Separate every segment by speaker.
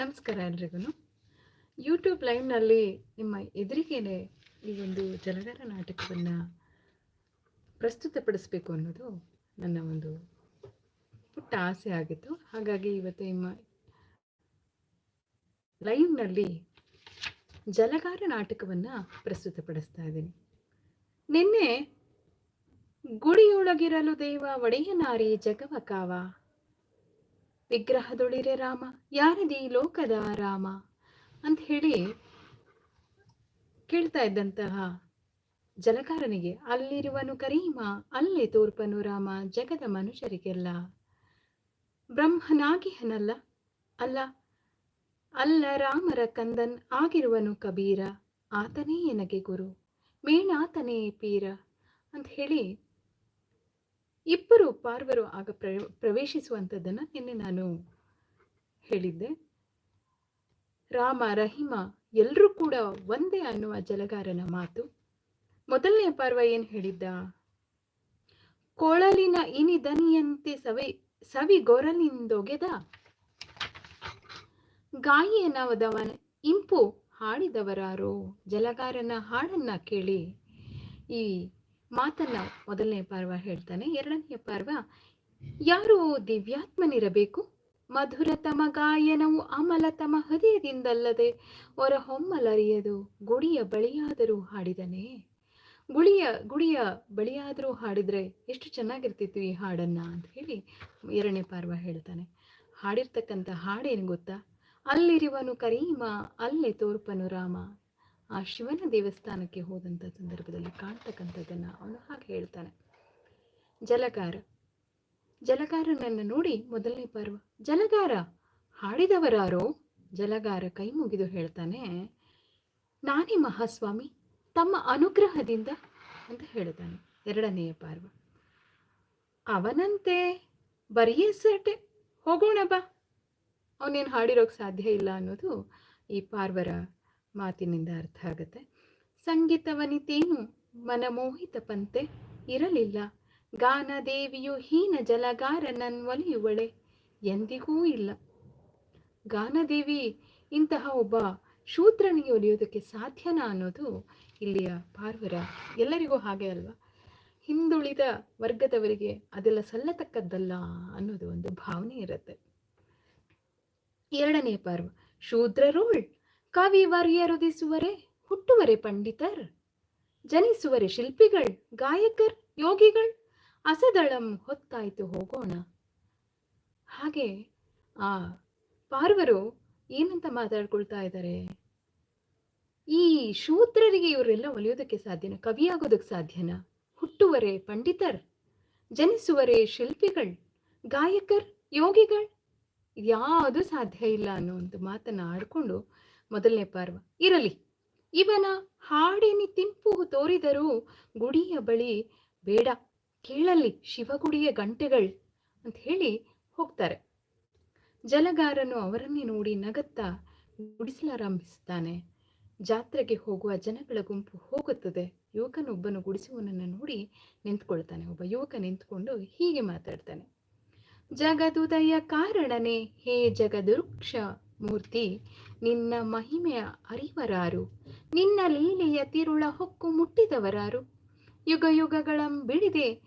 Speaker 1: ನಮಸ್ಕಾರ ಎಲ್ರಿಗೂ ಯೂಟ್ಯೂಬ್ ಲೈವ್ನಲ್ಲಿ ನಿಮ್ಮ ಎದುರಿಗೇನೆ ಈ ಒಂದು ಜಲಗಾರ ನಾಟಕವನ್ನು ಪ್ರಸ್ತುತಪಡಿಸಬೇಕು ಅನ್ನೋದು ನನ್ನ ಒಂದು ಪುಟ್ಟ ಆಸೆ ಆಗಿತ್ತು. ಹಾಗಾಗಿ ಇವತ್ತು ನಿಮ್ಮ ಲೈವ್ನಲ್ಲಿ ಜಲಗಾರ ನಾಟಕವನ್ನು ಪ್ರಸ್ತುತಪಡಿಸ್ತಾ ಇದ್ದೀನಿ. ನಿನ್ನೆ ಗುಡಿಯೊಳಗಿರಲು ದೇವ ಒಡೆಯನಾರಿ ಜಗವ ಕಾವ ವಿಗ್ರಹದೊಳಿರೆ ರಾಮ, ಯಾರದಿ ಲೋಕದ ರಾಮ? ಅಂತ ಹೇಳಿ ಕೇಳ್ತಾ ಇದ್ದಂತಹ ಜಲಕಾರನಿಗೆ ಅಲ್ಲಿರುವನು ಕರೀಮ, ಅಲ್ಲಿ ತೋರ್ಪನು ರಾಮ, ಜಗದ ಮನುಷ್ಯರಿಗೆಲ್ಲ. ಬ್ರಹ್ಮನಾಗಿಹನಲ್ಲ ಅಲ್ಲ ಅಲ್ಲ ರಾಮರ ಕಂದನ್ ಆಗಿರುವನು ಕಬೀರ, ಆತನೇ ನನಗೆ ಗುರು, ಮೇಣಾತನೇ ಪೀರ, ಅಂತ ಹೇಳಿ ಇಬ್ಬರು ಪಾರ್ವರು ಆಗ ಪ್ರ, ಪ್ರವೇಶಿಸುವಂಥದ್ದನ್ನು ನಿನ್ನೆ ನಾನು ಹೇಳಿದ್ದೆ. ರಾಮ, ರಹಿಮ ಎಲ್ಲರೂ ಕೂಡ ಒಂದೇ ಅನ್ನುವ ಜಲಗಾರನ ಮಾತು. ಮೊದಲನೇ ಪಾರ್ವ ಏನು ಹೇಳಿದ್ದ? ಕೊಳಲಿನ ಇನಿ ದನಿಯಂತೆ ಸವಿ ಸವಿ ಗೊರಲಿಂದೊಗೆದ. ಗಾಯಿಯನವದವ ಇಂಪು ಹಾಡಿದವರಾರೋ. ಜಲಗಾರನ ಹಾಡನ್ನ ಕೇಳಿ. ಈ ಮಾತನ್ನ ಮೊದಲನೇ ಪಾರ್ವ ಹೇಳ್ತಾನೆ. ಎರಡನೆಯ ಪಾರ್ವ, ಯಾರು ದಿವ್ಯಾತ್ಮನಿರಬೇಕು? ಮಧುರತಮ ಗಾಯನವು ಅಮಲತಮ ಹೃದಯದಿಂದಲ್ಲದೆ ಹೊರ ಹೊಮ್ಮಲರಿಯದು ಗುಡಿಯ ಬಳಿಯಾದರೂ ಹಾಡಿದನೆ. ಗುಳಿಯ ಗುಡಿಯ ಬಳಿಯಾದರೂ ಹಾಡಿದ್ರೆ ಎಷ್ಟು ಚೆನ್ನಾಗಿರ್ತಿತ್ತು ಈ ಹಾಡನ್ನ ಅಂತ ಹೇಳಿ ಎರಡನೇ ಪಾರ್ವ ಹೇಳ್ತಾನೆ. ಹಾಡಿರ್ತಕ್ಕಂಥ ಹಾಡೇನು ಗೊತ್ತಾ? ಅಲ್ಲಿರುವನು ಕರೀಮ, ಅಲ್ಲೇ ತೋರ್ಪನು ರಾಮ. ಆ ಶಿವನ ದೇವಸ್ಥಾನಕ್ಕೆ ಹೋದಂಥ ಸಂದರ್ಭದಲ್ಲಿ ಕಾಣ್ತಕ್ಕಂಥದ್ದನ್ನು ಅವನು ಹಾಗೆ ಹೇಳ್ತಾನೆ. ಜಲಗಾರ ಜಲಗಾರನನ್ನು ನೋಡಿ ಮೊದಲನೇ ಪರ್ವ. ಜಲಗಾರ, ಹಾಡಿದವರಾರೋ? ಜಲಗಾರ ಕೈ ಮುಗಿದು ಹೇಳ್ತಾನೆ, ನಾನೇ ಮಹಾಸ್ವಾಮಿ, ತಮ್ಮ ಅನುಗ್ರಹದಿಂದ ಅಂತ ಹೇಳ್ತಾನೆ ಎರಡನೆಯ ಪಾರ್ವ. ಅವನಂತೆ ಬರಿಯೇ ಸಟೆ, ಹೋಗೋಣ ಬಾ. ಅವನೇನು ಹಾಡಿರೋಕ್ಕೆ ಸಾಧ್ಯ ಇಲ್ಲ ಅನ್ನೋದು ಈ ಪಾರ್ವರ ಮಾತಿನಿಂದ ಅರ್ಥ ಆಗುತ್ತೆ. ಸಂಗೀತವನಿತೇನು ಮನಮೋಹಿತ ಪಂತೆ ಇರಲಿಲ್ಲ. ಗಾನ ದೇವಿಯು ಹೀನ ಜಲಗಾರನನ್ ಒಲಿಯುವಳೆ ಎಂದಿಗೂ ಇಲ್ಲ. ಗಾನದೇವಿ ಇಂತಹ ಒಬ್ಬ ಶೂದ್ರನಿಗೆ ಒಲಿಯೋದಕ್ಕೆ ಸಾಧ್ಯನಾ ಅನ್ನೋದು ಇಲ್ಲಿಯ ಪಾರ್ವರ ಎಲ್ಲರಿಗೂ ಹಾಗೆ ಅಲ್ವಾ? ಹಿಂದುಳಿದ ವರ್ಗದವರಿಗೆ ಅದೆಲ್ಲ ಸಲ್ಲತಕ್ಕದ್ದಲ್ಲ ಅನ್ನೋದು ಒಂದು ಭಾವನೆ ಇರುತ್ತೆ. ಎರಡನೇ ಪರ್ವ, ಶೂದ್ರರೋಳ್ ಕವಿ ವರ್ಯರುದಿಸುವರೆ ಹುಟ್ಟುವರೆ ಪಂಡಿತರ್. ಜನಿಸುವರೆ ಶಿಲ್ಪಿಗಳ್, ಗಾಯಕರ್, ಯೋಗಿಗಳ್. ಅಸದಳಂ ಹೊತ್ತಾಯ್ತು ಹೋಗೋಣ. ಹಾಗೆ ಆ ಪಾರ್ವರು ಏನಂತ ಮಾತಾಡ್ಕೊಳ್ತಾ ಇದ್ದಾರೆ? ಈ ಶೂದ್ರರಿಗೆ ಇವರೆಲ್ಲ ಒಲಿಯೋದಕ್ಕೆ ಸಾಧ್ಯನ? ಕವಿಯಾಗೋದಕ್ಕೆ ಸಾಧ್ಯನ? ಹುಟ್ಟುವರೆ ಪಂಡಿತರ್, ಜನಿಸುವರೆ ಶಿಲ್ಪಿಗಳ್, ಗಾಯಕರ್, ಯೋಗಿಗಳ್? ಯಾವುದು ಸಾಧ್ಯ ಇಲ್ಲ ಅನ್ನೋ ಒಂದು ಮಾತನ್ನು ಆಡ್ಕೊಂಡು ಮೊದಲನೇ ಪಾರ್ವ. ಇರಲಿ. ಇವನ ಹಾಡಿನಿ ತಿಂಪು ತೋರಿದರೂ ಗುಡಿಯ ಬಳಿ ಬೇಡ. ಕೇಳಲಿ ಶಿವಗುಡಿಯ ಗಂಟೆಗಳ್ ಅಂತ ಹೇಳಿ ಹೋಗ್ತಾರೆ. ಜಲಗಾರನು ಅವರನ್ನೇ ನೋಡಿ ನಗತ್ತಾ ಗುಡಿಸಲಾರಂಭಿಸುತ್ತಾನೆ ಜಾತ್ರೆಗೆ ಹೋಗುವ ಜನಗಳ ಗುಂಪು ಹೋಗುತ್ತದೆ. ಯುವಕನೊಬ್ಬನು ಗುಡಿಸುವನನ್ನು ನೋಡಿ ನಿಂತ್ಕೊಳ್ತಾನೆ. ಒಬ್ಬ ಯುವಕ ನಿಂತ್ಕೊಂಡು ಹೀಗೆ ಮಾತಾಡ್ತಾನೆ. ಜಗದುದಯ ಕಾರಣನೇ ಹೇ ಜಗದುರುಕ್ಷ ಮೂರ್ತಿ, ನಿನ್ನ ಮಹಿಮೆಯ ಅರಿವರಾರು. ನಿನ್ನ ಲೀಲೆಯ ತಿರುಳ ಹೊಕ್ಕು ಮುಟ್ಟಿದವರಾರು. ಯುಗ ಯುಗಗಳಂ ಬಿಡಿದೆ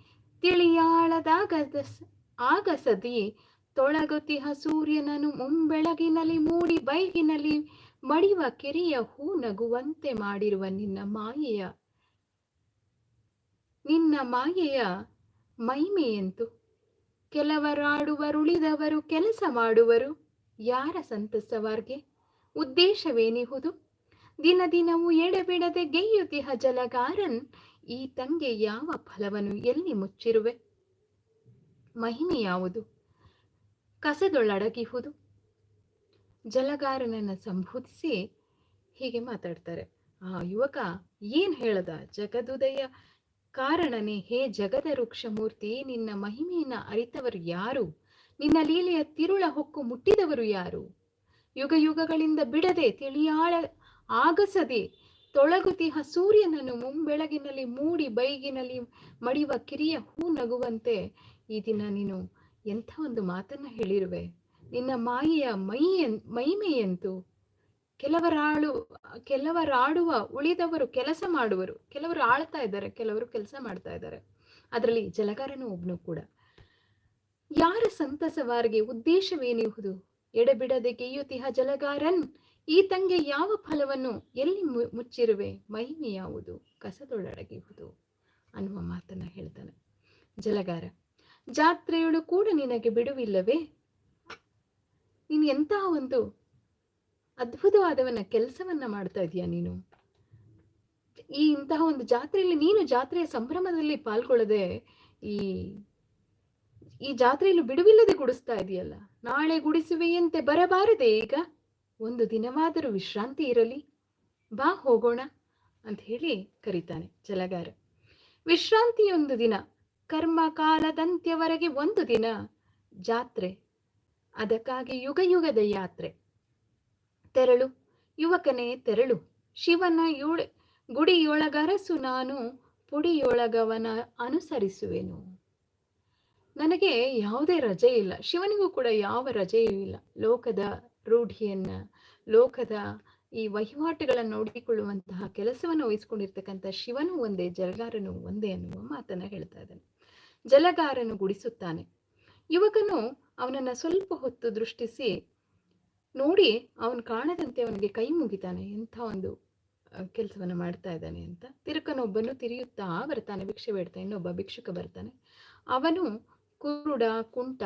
Speaker 1: ಆಗಸದಿ ತೊಳಗುತಿಹ ಸೂರ್ಯನನು ಮುಂಬೆಳಗಿನಲ್ಲಿ ಮೂಡಿ ಬೈಗಿನಲ್ಲಿ ಮಡಿವ ಕೆರೆಯ ಹೂ ನಗುವಂತೆ ಮಾಡಿರುವ ನಿನ್ನ ಮಾಯೆಯ ನಿನ್ನ ಮಾಯೆಯ ಮಹಿಮೆಯಂತು? ಕೆಲವರಾಡುವರುಳಿದವರು, ಕೆಲಸ ಮಾಡುವರು. ಯಾರ ಸಂತಸವಾರ್ಗೆ? ಉದ್ದೇಶವೇನಿಹುದು? ದಿನ ದಿನವೂ ಎಡೆಬಿಡದೆ ಗೆಯ್ಯುತಿಹ ಜಲಗಾರನ್, ಈ ತಂಗೆ ಯಾವ ಫಲವನ್ನು ಎಲ್ಲಿ ಮುಚ್ಚಿರುವೆ? ಮಹಿಮೆ ಯಾವುದು? ಕಸದೊಳಡಗಿಹುದು? ಜಲಗಾರನನ್ನು ಸಂಬೋಧಿಸಿ ಹೀಗೆ ಮಾತಾಡ್ತಾರೆ. ಆ ಯುವಕ ಏನು ಹೇಳದ? ಜಗದುದಯ ಕಾರಣನೇ ಹೇ ಜಗದ ವೃಕ್ಷಮೂರ್ತಿ, ನಿನ್ನ ಮಹಿಮೆಯನ್ನ ಅರಿತವರು ಯಾರು? ನಿನ್ನ ಲೀಲೆಯ ತಿರುಳ ಹೊಕ್ಕು ಮುಟ್ಟಿದವರು ಯಾರು? ಯುಗ ಯುಗಗಳಿಂದ ಬಿಡದೆ ತಿಳಿಯಾಳ ಆಗಸದೆ ತೊಳಗುತಿಹ ಸೂರ್ಯನನ್ನು ಮುಂಬೆಳಗಿನಲ್ಲಿ ಮೂಡಿ ಬೈಗಿನಲ್ಲಿ ಮಡಿವ ಕಿರಿಯ ಹೂ ನಗುವಂತೆ ಈ ದಿನ ನೀನು ಎಂಥ ಒಂದು ಮಾತನ್ನ ಹೇಳಿರುವೆ. ನಿನ್ನ ಮಾಯೆಯ ಮೈಯನ್ ಮೈಮೆಯಂತು ಕೆಲವರಾಳು, ಕೆಲವರಾಡುವ, ಉಳಿದವರು ಕೆಲಸ ಮಾಡುವರು. ಕೆಲವರು ಆಳ್ತಾ ಇದ್ದಾರೆ, ಕೆಲವರು ಕೆಲಸ ಮಾಡ್ತಾ ಇದ್ದಾರೆ. ಅದರಲ್ಲಿ ಜಲಗಾರನು ಒಬ್ನು ಕೂಡ. ಯಾರ ಸಂತಸವಾರಿಗೆ ಉದ್ದೇಶವೇನಿಹುದು ಎಡೆಬಿಡದೆ ಗೆಯ್ಯುತಿಹ ಜಲಗಾರನ್, ಈ ತಂಗೆ ಯಾವ ಫಲವನ್ನು ಎಲ್ಲಿ ಮುಚ್ಚಿರುವೆ? ಮಹಿಮೆ ಯಾವುದು? ಕಸದೊಳಡಗಿಹುದು ಅನ್ನುವ ಮಾತನ್ನ ಹೇಳ್ತಾನೆ. ಜಲಗಾರ, ಜಾತ್ರೆಯೊಳು ಕೂಡ ನಿನಗೆ ಬಿಡುವಿಲ್ಲವೇ? ನೀನು ಎಂತಹ ಒಂದು ಅದ್ಭುತವಾದವನ್ನ ಕೆಲಸವನ್ನ ಮಾಡ್ತಾ ಇದೀಯ ನೀನು? ಈ ಇಂತಹ ಒಂದು ಜಾತ್ರೆಯಲ್ಲಿ ನೀನು ಜಾತ್ರೆಯ ಸಂಭ್ರಮದಲ್ಲಿ ಪಾಲ್ಗೊಳ್ಳದೆ ಈ ಈ ಜಾತ್ರೆಯಲ್ಲಿ ಬಿಡುವಿಲ್ಲದೆ ಗುಡಿಸ್ತಾ ಇದೆಯಲ್ಲ? ನಾಳೆ ಗುಡಿಸುವೆಯಂತೆ ಬರಬಾರದೆ ಈಗ? ಒಂದು ದಿನವಾದರೂ ವಿಶ್ರಾಂತಿ ಇರಲಿ. ಬಾ, ಹೋಗೋಣ ಅಂತ ಹೇಳಿ ಕರೀತಾನೆ ಜಲಗಾರ ವಿಶ್ರಾಂತಿಯೊಂದು ದಿನ ಕರ್ಮ ಕಾಲದಂತ್ಯವರೆಗೆ ಒಂದು ದಿನ ಜಾತ್ರೆ. ಅದಕ್ಕಾಗಿ ಯುಗ ಯುಗದ ಯಾತ್ರೆ. ತೆರಳು, ಯುವಕನೇ ತೆರಳು. ಶಿವನ ಯೋಳ, ಗುಡಿಯೊಳಗರಸು ನಾನು, ಪುಡಿಯೊಳಗವನ ಅನುಸರಿಸುವೆನು. ನನಗೆ ಯಾವುದೇ ರಜೆ ಇಲ್ಲ. ಶಿವನಿಗೂ ಕೂಡ ಯಾವ ರಜೆಯೂ ಇಲ್ಲ. ಲೋಕದ ರೂಢಿಯನ್ನ, ಲೋಕದ ಈ ವಹಿವಾಟುಗಳನ್ನು ನೋಡಿಕೊಳ್ಳುವಂತಹ ಕೆಲಸವನ್ನು ವಹಿಸಿಕೊಂಡಿರ್ತಕ್ಕಂಥ ಶಿವನು ಒಂದೇ, ಜಲಗಾರನು ಒಂದೇ ಅನ್ನುವ ಮಾತನ್ನ ಹೇಳ್ತಾ ಇದ್ದಾನೆ. ಜಲಗಾರನು ಗುಡಿಸುತ್ತಾನೆ. ಯುವಕನು ಅವನನ್ನ ಸ್ವಲ್ಪ ಹೊತ್ತು ದೃಷ್ಟಿಸಿ ನೋಡಿ ಅವನು ಕಾಣದಂತೆ ಅವನಿಗೆ ಕೈ ಮುಗಿತಾನೆ. ಎಂಥ ಒಂದು ಕೆಲಸವನ್ನು ಮಾಡ್ತಾ ಇದ್ದಾನೆ ಅಂತ. ತಿರುಕನೊಬ್ಬನು ತಿರಿಯುತ್ತಾ ಬರ್ತಾನೆ, ಭಿಕ್ಷೆ ಬೇಡ್ತಾ ಇನ್ನೊಬ್ಬ ಭಿಕ್ಷುಕ ಬರ್ತಾನೆ. ಅವನು ಕುರುಡ, ಕುಂಟ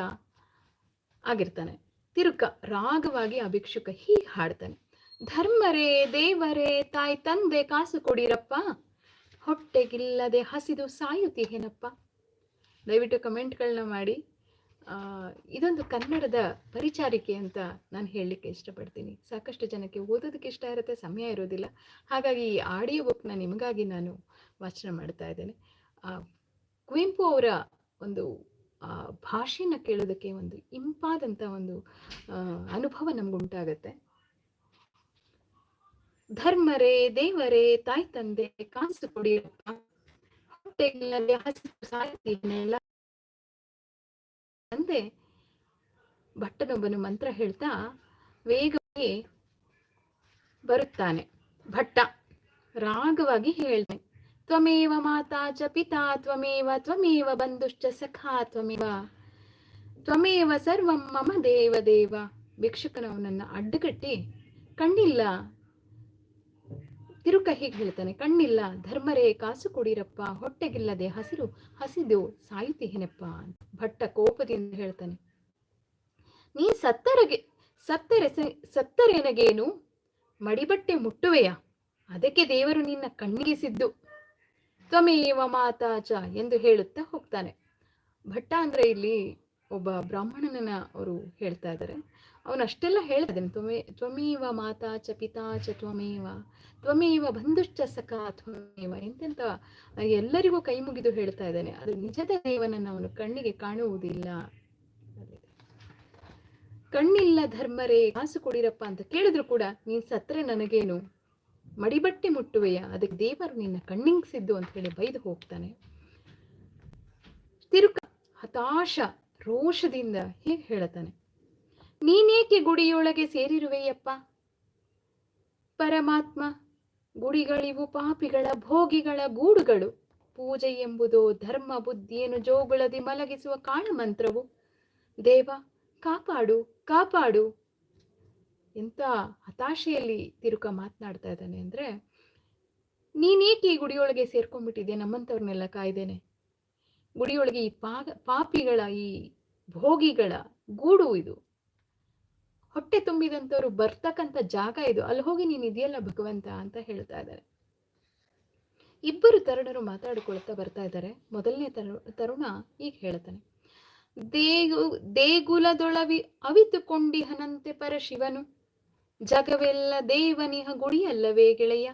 Speaker 1: ಆಗಿರ್ತಾನೆ. ತಿರುಕ ರಾಗವಾಗಿ ಆ ಭಿಕ್ಷುಕ ಹೀಗೆ ಹಾಡ್ತಾನೆ. ಧರ್ಮರೇ, ದೇವರೇ, ತಾಯಿ, ತಂದೆ, ಕಾಸು ಕೊಡಿರಪ್ಪ. ಹೊಟ್ಟೆಗಿಲ್ಲದೆ ಹಸಿದು ಸಾಯುತ್ತೀಹೇನಪ್ಪ ದಯವಿಟ್ಟು ಕಮೆಂಟ್ಗಳನ್ನ ಮಾಡಿ. ಇದೊಂದು ಕನ್ನಡದ ಪರಿಚಾರಿಕೆ ಅಂತ ನಾನು ಹೇಳಲಿಕ್ಕೆ ಇಷ್ಟಪಡ್ತೀನಿ. ಸಾಕಷ್ಟು ಜನಕ್ಕೆ ಓದೋದಕ್ಕೆ ಇಷ್ಟ ಇರುತ್ತೆ, ಸಮಯ ಇರೋದಿಲ್ಲ. ಹಾಗಾಗಿ ಈ ಆಡಿಯೋ ಬುಕ್ನ ನಿಮಗಾಗಿ ನಾನು ವಾಚನ ಮಾಡ್ತಾ ಇದ್ದೇನೆ. ಕುವೆಂಪು ಅವರ ಒಂದು ಭಾಷೆನ ಕೇಳೋದಕ್ಕೆ ಒಂದು ಇಂಪಾದಂಥ ಒಂದು ಅನುಭವ ನಮಗುಂಟಾಗತ್ತೆ. ಧರ್ಮರೇ, ದೇವರೇ, ತಾಯಿ, ತಂದೆ ಕಾಸು ಕೊಡಿಯಪ್ಪ. ಹೊಟ್ಟೆಗಳಲ್ಲಿ ಅಂದೆ ಭಟ್ಟನೊಬ್ಬನು ಮಂತ್ರ ಹೇಳ್ತಾ ವೇಗವಾಗಿ ಬರುತ್ತಾನೆ. ಭಟ್ಟ ರಾಗವಾಗಿ ಹೇಳ್ತಾನೆ. ತ್ವಮೇವ ಮಾತಾ ಚ ಪಿತಾ, ತ್ವಮೇವ ತ್ವಮೇವ ಬಂಧುಶ್ಚ ಸಖಾ, ತ್ವಮೇವ. ತ್ವಮೇವ ಸರ್ವಂ ಮಮ ದೇವ ದೇವ. ಭಿಕ್ಷುಕನು ಅವನನ್ನ ಅಡ್ಡಗಟ್ಟಿ ಕಣ್ಣಿಲ್ಲ. ತಿರುಕ ಹೇಳ್ತಾನೆ, ಕಣ್ಣಿಲ್ಲ, ಧರ್ಮರೇ ಕಾಸು ಕೊಡಿರಪ್ಪ, ಹೊಟ್ಟೆಗಿಲ್ಲದೆ ಹಸಿರು, ಹಸಿದು ಸಾಯುತ್ತಿಹೇನಪ್ಪ ಭಟ್ಟ ಕೋಪದಿಂದ ಹೇಳ್ತಾನೆ, ನೀ ಸತ್ತರಗೆ, ಸತ್ತರೆ ಸತ್ತರೆನಗೇನು? ಮಡಿಬಟ್ಟೆ ಮುಟ್ಟುವೆಯ? ಅದಕ್ಕೆ ದೇವರು ನಿನ್ನ ಕಣ್ಣಿಗೆ ಸಿದ್ದು. ತ್ವಮೇವ ಮಾತಾಚ ಎಂದು ಹೇಳುತ್ತಾ ಹೋಗ್ತಾನೆ. ಭಟ್ಟ ಅಂದ್ರೆ ಇಲ್ಲಿ ಒಬ್ಬ ಬ್ರಾಹ್ಮಣನನ್ನ ಅವರು ಹೇಳ್ತಾ ಇದ್ದಾರೆ. ಅವನು ಅಷ್ಟೆಲ್ಲ ಹೇಳ್ತಾ ಇದ್ದಾನೆ, ತ್ವಮೇ, ತ್ವಮೇವ ಮಾತಾಚ ಪಿತಾಚ ತ್ವಮೇವ ತ್ವಮೇವ ಬಂಧುಶ್ಚ ಸಖಾ ತ್ವಮೇವ ಎಂತೆಂತ ಎಲ್ಲರಿಗೂ ಕೈ ಮುಗಿದು ಹೇಳ್ತಾ ಇದ್ದಾನೆ. ಅದು ನಿಜದ ದೇವನನ್ನು ಅವನು ಕಣ್ಣಿಗೆ ಕಾಣುವುದಿಲ್ಲ. ಕಣ್ಣಿಲ್ಲ ಧರ್ಮರೇ, ಕಾಸು ಕೊಡಿರಪ್ಪ ಅಂತ ಕೇಳಿದ್ರು ಕೂಡ, ನೀನ್ ಸತ್ರೆ ನನಗೇನು? ಮಡಿಬಟ್ಟೆ ಮುಟ್ಟುವೆಯ? ಅದಕ್ಕೆ ದೇವರು ನಿನ್ನ ಕಣ್ಣಿಂಗ್ಸಿದ್ದು ಅಂತ ಹೇಳಿ ಬೈದು ಹೋಗ್ತಾನೆ. ತಿರುಕ ಹತಾಶ ರೋಷದಿಂದ ಹೀಗೆ ಹೇಳತಾನೆ ನೀನೇಕೆ ಗುಡಿಯೊಳಗೆ ಸೇರಿರುವೆಯಪ್ಪ? ಪರಮಾತ್ಮ, ಗುಡಿಗಳಿವು ಪಾಪಿಗಳ ಭೋಗಿಗಳ ಗೂಡುಗಳು. ಪೂಜೆ ಎಂಬುದು ಧರ್ಮ ಬುದ್ಧಿಯನ್ನು ಜೋಗುಳದಿ ಮಲಗಿಸುವ ಕಾಳಮಂತ್ರವು ದೇವ, ಕಾಪಾಡು ಕಾಪಾಡು. ಎಂತ ಹತಾಶೆಯಲ್ಲಿ ತಿರುಕ ಮಾತನಾಡ್ತಾ ಇದ್ದಾನೆ ಅಂದ್ರೆ ನೀನೇಕೆ ಈ ಗುಡಿಯೊಳಗೆ ಸೇರ್ಕೊಂಡ್ಬಿಟ್ಟಿದ್ದೆ ನಮ್ಮಂಥವ್ರನ್ನೆಲ್ಲ ಕಾಯ್ದೇನೆ. ಗುಡಿಯೊಳಗೆ ಈ ಪಾಗ, ಪಾಪಿಗಳ, ಈ ಭೋಗಿಗಳ ಗೂಡು ಇದು. ಹೊಟ್ಟೆ ತುಂಬಿದಂಥವ್ರು ಬರ್ತಕ್ಕಂಥ ಜಾಗ ಇದು. ಅಲ್ಲಿ ಹೋಗಿ ನೀನು ಇದೆಯಲ್ಲ ಭಗವಂತ ಅಂತ ಹೇಳ್ತಾ ಇದ್ದಾರೆ. ಇಬ್ಬರು ತರುಣರು ಮಾತಾಡಿಕೊಳ್ತಾ ಬರ್ತಾ ಇದ್ದಾರೆ. ಮೊದಲನೇ ತರು, ತರುಣ ಈಗ ಹೇಳ್ತಾನೆ. ದೇಗು, ದೇಗುಲದೊಳವಿ ಅವಿತುಕೊಂಡಿಹನಂತೆ ಪರಶಿವನು ಜಗವೆಲ್ಲ ದೇವನಿಹ ಗುಡಿಯಲ್ಲವೇ ಗೆಳೆಯ?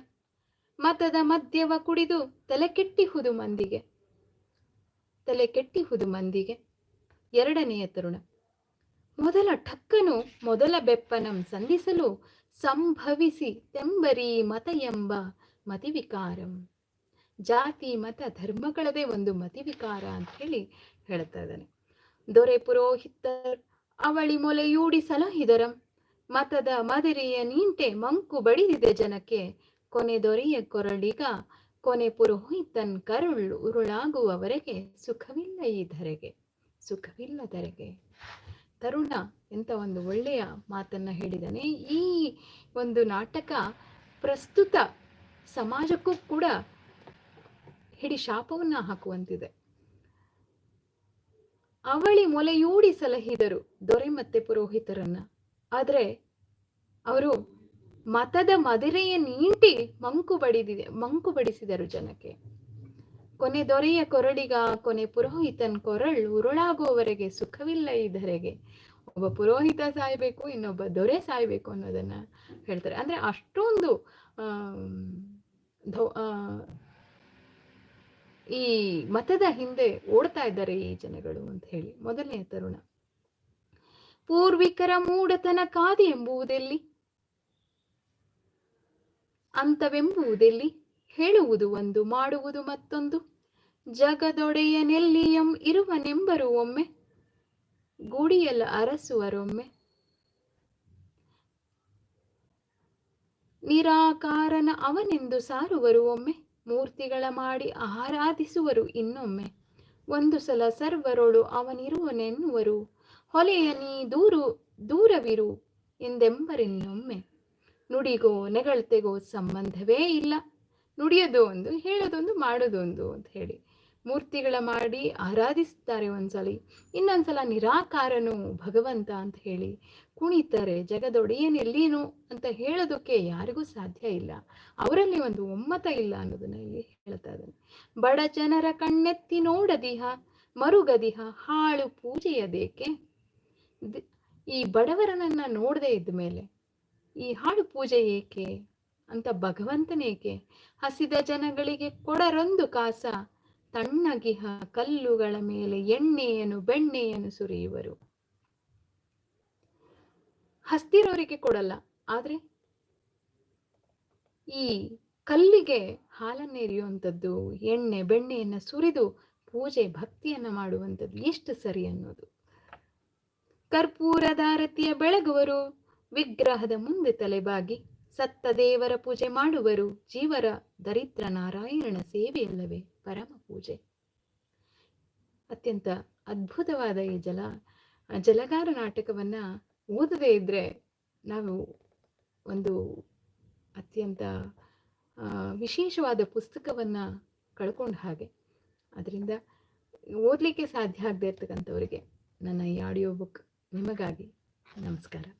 Speaker 1: ಮತದ ಮದ್ಯವ ಕುಡಿದು ತಲೆ ಕೆಟ್ಟಿಹುದು ಮಂದಿಗೆ. ತಲೆ ಕೆಟ್ಟಿಹುದು ಮಂದಿಗೆ. ಎರಡನೆಯ ತರುಣ. ಮೊದಲ ಠಕ್ಕನು ಮೊದಲ ಬೆಪ್ಪನಂ ಸಂಧಿಸಲು ಸಂಭವಿಸಿ ತೆಂಬರಿ ಮತ ಎಂಬ ಮತಿವಿಕಾರಂ. ಜಾತಿ, ಮತ, ಧರ್ಮಗಳದೇ ಒಂದು ಮತಿವಿಕಾರ ಅಂತ ಹೇಳಿ ಹೇಳ್ತಾ ಇದ್ದಾನೆ. ದೊರೆ ಪುರೋಹಿತ ಅವಳಿ ಮೊಲೆಯೂಡಿ ಸಲಹಿದರಂ. ಮತದ ಮಾದರಿಯ ನೀಂಟೆ ಮಂಕು ಬಡಿದಿದೆ ಜನಕ್ಕೆ. ಕೊನೆ ದೊರೆಯ ಕೊರಳಿಗ, ಕೊನೆ ಪುರೋಹಿತನ್ ಕರುಳ್ ಉರುಳಾಗುವವರೆಗೆ ಸುಖವಿಲ್ಲ ಈ ಧರೆಗೆ, ಸುಖವಿಲ್ಲ ಧರೆಗೆ. ತರುಣ, ಎಂತ ಒಂದು ಒಳ್ಳೆಯ ಮಾತನ್ನ ಹೇಳಿದಾನೆ. ಈ ಒಂದು ನಾಟಕ ಪ್ರಸ್ತುತ ಸಮಾಜಕ್ಕೂ ಕೂಡ ಹಿಡಿ ಶಾಪವನ್ನ ಹಾಕುವಂತಿದೆ. ಅವಳಿ ಮೊಲೆಯೂಡಿ ಸಲಹಿದರು ದೊರೆ ಮತ್ತೆ ಪುರೋಹಿತರನ್ನ. ಆದ್ರೆ ಅವರು ಮತದ ಮದಿರೆಯ ನೀಂಟಿ ಮಂಕು ಬಡಿದಿದೆ, ಮಂಕು ಬಡಿಸಿದರು ಜನಕ್ಕೆ. ಕೊನೆ ದೊರೆಯ ಕೊರಳಿಗ ಕೊನೆ ಪುರೋಹಿತನ್ ಕೊರಳ್ ಉರುಳಾಗುವವರೆಗೆ ಸುಖವಿಲ್ಲ ಇದರೆಗೆ ಒಬ್ಬ ಪುರೋಹಿತ ಸಾಯ್ಬೇಕು, ಇನ್ನೊಬ್ಬ ದೊರೆ ಸಾಯ್ಬೇಕು ಅನ್ನೋದನ್ನ ಹೇಳ್ತಾರೆ. ಅಂದ್ರೆ ಅಷ್ಟೊಂದು ಈ ಮತದ ಹಿಂದೆ ಓಡ್ತಾ ಇದ್ದಾರೆ ಈ ಜನಗಳು ಅಂತ ಹೇಳಿ. ಮೊದಲನೇ ತರುಣ. ಪೂರ್ವಿಕರ ಮೂಢತನ ಕಾದಿ ಎಂಬುವುದೆಲ್ಲಿ ಅಂತವೆಂಬುವುದೆಲ್ಲಿ? ಹೇಳುವುದು ಒಂದು, ಮಾಡುವುದು ಮತ್ತೊಂದು. ಜಗದೊಡೆಯನೆಲ್ಲಿಯಂ ಇರುವನೆಂಬರು ಒಮ್ಮೆ ಗುಡಿಯಲ್ಲ ಅರಸುವರೊಮ್ಮೆ ನಿರಾಕಾರನ ಅವನೆಂದು ಸಾರುವರು ಒಮ್ಮೆ, ಮೂರ್ತಿಗಳ ಮಾಡಿ ಆರಾಧಿಸುವರು ಇನ್ನೊಮ್ಮೆ. ಒಂದು ಸಲ ಸರ್ವರೊಳು ಅವನಿರುವನೆನ್ನುವರು. ಹೊಲೆಯ ನೀ ದೂರು, ದೂರವಿರು ಎಂದೆಂಬರಿನ್ನೊಮ್ಮೆ ನುಡಿಗೋ ನೆಗಳತೆಗೋ ಸಂಬಂಧವೇ ಇಲ್ಲ. ನುಡಿಯೋದು ಒಂದು ಹೇಳೋದೊಂದು, ಮಾಡೋದೊಂದು ಅಂತ ಹೇಳಿ. ಮೂರ್ತಿಗಳ ಮಾಡಿ ಆರಾಧಿಸ್ತಾರೆ ಒಂದ್ಸಲಿ. ಇನ್ನೊಂದ್ಸಲ ನಿರಾಕಾರನು ಭಗವಂತ ಅಂತ ಹೇಳಿ. ಕುಣಿತಾರೆ ಜಗದೊಡೆಯನೆಲ್ಲೀನು ಅಂತ ಹೇಳೋದಕ್ಕೆ ಯಾರಿಗೂ ಸಾಧ್ಯ ಇಲ್ಲ. ಅವರಲ್ಲಿ ಒಂದು ಒಮ್ಮತ ಇಲ್ಲ ಅನ್ನೋದನ್ನ ಇಲ್ಲಿ ಹೇಳ್ತಾ ಇದ್ದಾನೆ. ಬಡ ಜನರ ಕಣ್ಣೆತ್ತಿ ನೋಡದಿಹ, ಮರುಗದಿಹ ಹಾಳು ಪೂಜೆಯದೇಕೆ? ಈ ಬಡವರನನ್ನ ನೋಡದೆ ಇದ್ದ ಮೇಲೆ ಈ ಹಾಡು ಪೂಜೆ ಏಕೆ? ಅಂತ ಭಗವಂತನೇಕೆ ಹಸಿದ ಜನಗಳಿಗೆ ಕೊಡರೊಂದು ಕಾಸ ತಣ್ಣಗಿಹ ಕಲ್ಲುಗಳ ಮೇಲೆ ಎಣ್ಣೆಯನ್ನು ಬೆಣ್ಣೆಯನ್ನು ಸುರಿಯುವರು. ಹಸ್ತಿರೋರಿಗೆ ಕೊಡಲ್ಲ, ಆದ್ರೆ ಈ ಕಲ್ಲಿಗೆ ಹಾಲನ್ನೇರಿಯುವಂಥದ್ದು ಎಣ್ಣೆ ಬೆಣ್ಣೆಯನ್ನ ಸುರಿದು ಪೂಜೆ ಭಕ್ತಿಯನ್ನ ಮಾಡುವಂಥದ್ದು ಎಷ್ಟು ಸರಿ ಅನ್ನೋದು. ಕರ್ಪೂರದಾರತಿಯ ಬೆಳಗುವರು ವಿಗ್ರಹದ ಮುಂದೆ ತಲೆಬಾಗಿ ಸತ್ತ ದೇವರ ಪೂಜೆ ಮಾಡುವರು ಜೀವರ ದರಿದ್ರ ನಾರಾಯಣನ ಸೇವೆಯಲ್ಲವೇ ಪರಮ ಪೂಜೆ. ಅತ್ಯಂತ ಅದ್ಭುತವಾದ ಈ ಜಲ ಜಲಗಾರ ನಾಟಕವನ್ನ ಓದದೇ ಇದ್ರೆ ನಾವು ಒಂದು ಅತ್ಯಂತ ವಿಶೇಷವಾದ ಪುಸ್ತಕವನ್ನ ಕಳ್ಕೊಂಡ ಹಾಗೆ. ಅದರಿಂದ ಓದಲಿಕ್ಕೆ ಸಾಧ್ಯ ಆಗದೆ ಇರ್ತಕ್ಕಂಥವರಿಗೆ ನನ್ನ ಈ ಆಡಿಯೋ ಬುಕ್ ನಿಮಗಾಗಿ ನಮಸ್ಕಾರ.